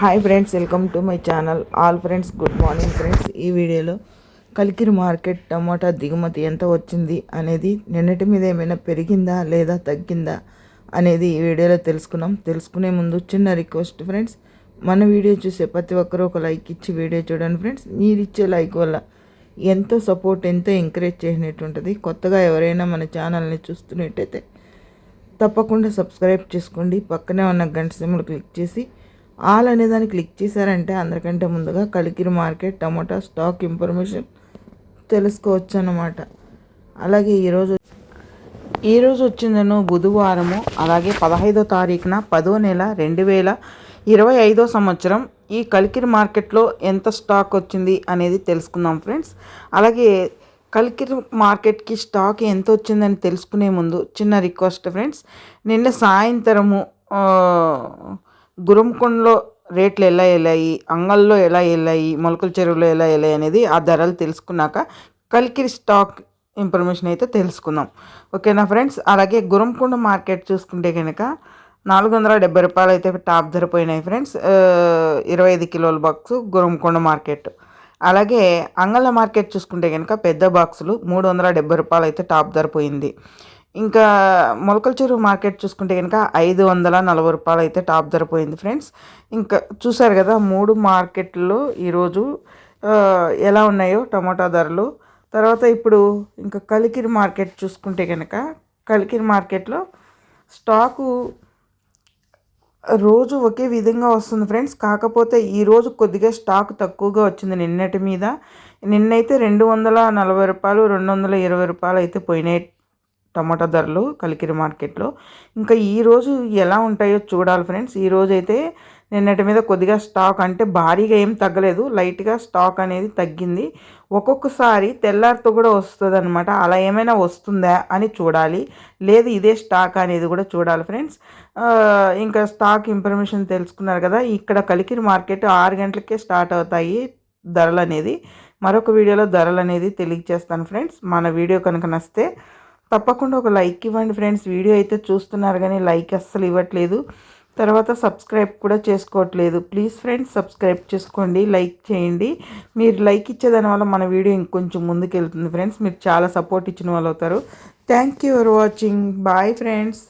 Hi friends welcome to my channel all friends good morning friends ఈ వీడియోలో Kalikiri market టమాటా దిగుమతి ఎంత వచ్చింది అనేది నిన్నటి మీద ఏమైనా పెరిగిందా లేదా తగ్గిందా అనేది ఈ వీడియోలో తెలుసుకున్నాం. తెలుసుకునే ముందు చిన్న రిక్వెస్ట్ ఫ్రెండ్స్ మన వీడియో చూసే ప్రతి ఒక్కరూ ఒక లైక్ ఇచ్చి వీడియో చూడండి ఫ్రెండ్స్ మీరు ఇచ్చే లైక్ వల్ల ఎంతో సపోర్ట్ ఎంతో ఎంకరేజ్ చేసినట్టు ఉంటుంది కొత్తగా ఎవరైనా మన ఛానల్ని చూస్తున్నట్టయితే తప్పకుండా సబ్స్క్రైబ్ చేసుకోండి. పక్కనే ఉన్న గంట సింబల్ క్లిక్ చేసి ఆల్ అనే దాన్ని క్లిక్ చేశారంటే అందరికంటే ముందుగా Kalikiri market tomato stock information తెలుసుకోవచ్చు అన్నమాట అలాగే ఈరోజు ఈరోజు వచ్చిందను బుధవారము అలాగే పదహైదో తారీఖున పదో నెల రెండు వేల ఇరవై ఐదో సంవత్సరం ఈ కలికిరి మార్కెట్లో ఎంత స్టాక్ వచ్చింది అనేది తెలుసుకుందాం ఫ్రెండ్స్. అలాగే కలికిరి మార్కెట్కి స్టాక్ ఎంత వచ్చిందని తెలుసుకునే ముందు చిన్న రిక్వెస్ట్ ఫ్రెండ్స్. నిన్న సాయంత్రము గురంకొండలో రేట్లు ఎలా వెళ్ళాయి అంగల్లో ఎలా వెళ్ళాయి మొలకల చెరువులో ఎలా వెళ్ళాయి అనేది ఆ ధరలు తెలుసుకున్నాక కలికిరి స్టాక్ ఇన్ఫర్మేషన్ అయితే తెలుసుకుందాం. ఓకేనా ఫ్రెండ్స్? అలాగే గురంకొండ మార్కెట్ చూసుకుంటే కనుక నాలుగు వందల డెబ్బై రూపాయలు అయితే టాప్ ధర పోయినాయి ఫ్రెండ్స్. ఇరవై ఐదు కిలోల బాక్స్ గురంకొండ మార్కెట్. అలాగే అంగళ్ళ మార్కెట్ చూసుకుంటే కనుక పెద్ద బాక్సులు మూడు వందల డెబ్బై రూపాయలు అయితే టాప్ ధర పోయింది. ఇంకా మొలకల చెరువు మార్కెట్ చూసుకుంటే కనుక ఐదు వందల నలభై రూపాయలు అయితే టాప్ ధర పోయింది ఫ్రెండ్స్. ఇంకా చూసారు కదా మూడు మార్కెట్లో ఈరోజు ఎలా ఉన్నాయో టమాటా ధరలు. తర్వాత ఇప్పుడు ఇంకా కలికిరి మార్కెట్ చూసుకుంటే కనుక కలికిరి మార్కెట్లో స్టాకు రోజు ఒకే విధంగా వస్తుంది ఫ్రెండ్స్. కాకపోతే ఈరోజు కొద్దిగా స్టాక్ తక్కువగా వచ్చింది నిన్నటి మీద. నిన్నైతే రెండు వందల నలభై రూపాయలు రెండు వందల ఇరవై రూపాయలు అయితే పోయినాయి. టమాటా ధరలు కలికిరి మార్కెట్లో. ఇంకా ఈరోజు ఎలా ఉంటాయో చూడాలి ఫ్రెండ్స్. ఈరోజు అయితే నిన్నటి మీద కొద్దిగా స్టాక్ అంటే భారీగా ఏం తగ్గలేదు. లైట్గా స్టాక్ అనేది తగ్గింది. ఒక్కొక్కసారి తెల్లారితో కూడా వస్తుంది అనమాట అలా ఏమైనా వస్తుందా అని చూడాలి. లేదు ఇదే స్టాక్ అనేది కూడా చూడాలి ఫ్రెండ్స్. ఇంకా స్టాక్ ఇన్ఫర్మేషన్ తెలుసుకున్నారు కదా. ఇక్కడ కలికిరి మార్కెట్ ఆరు గంటలకే స్టార్ట్ అవుతాయి ధరలు అనేది మరొక వీడియోలో ధరలు అనేది తెలియజేస్తాను ఫ్రెండ్స్. మన వీడియో కనుక నచ్చితే తప్పకుండా ఒక లైక్ ఇవ్వండి ఫ్రెండ్స్. వీడియో అయితే చూస్తున్నారు కానీ లైక్ అస్సలు ఇవ్వట్లేదు. తర్వాత సబ్స్క్రైబ్ కూడా చేసుకోవట్లేదు. ప్లీజ్ ఫ్రెండ్స్ సబ్స్క్రైబ్ చేసుకోండి లైక్ చేయండి. మీరు లైక్ ఇచ్చేదాని వల్ల మన వీడియో ఇంకొంచెం ముందుకు వెళ్తుంది ఫ్రెండ్స్. మీరు చాలా సపోర్ట్ ఇచ్చిన వాళ్ళు అవుతారు. Thank you for watching. Bye friends.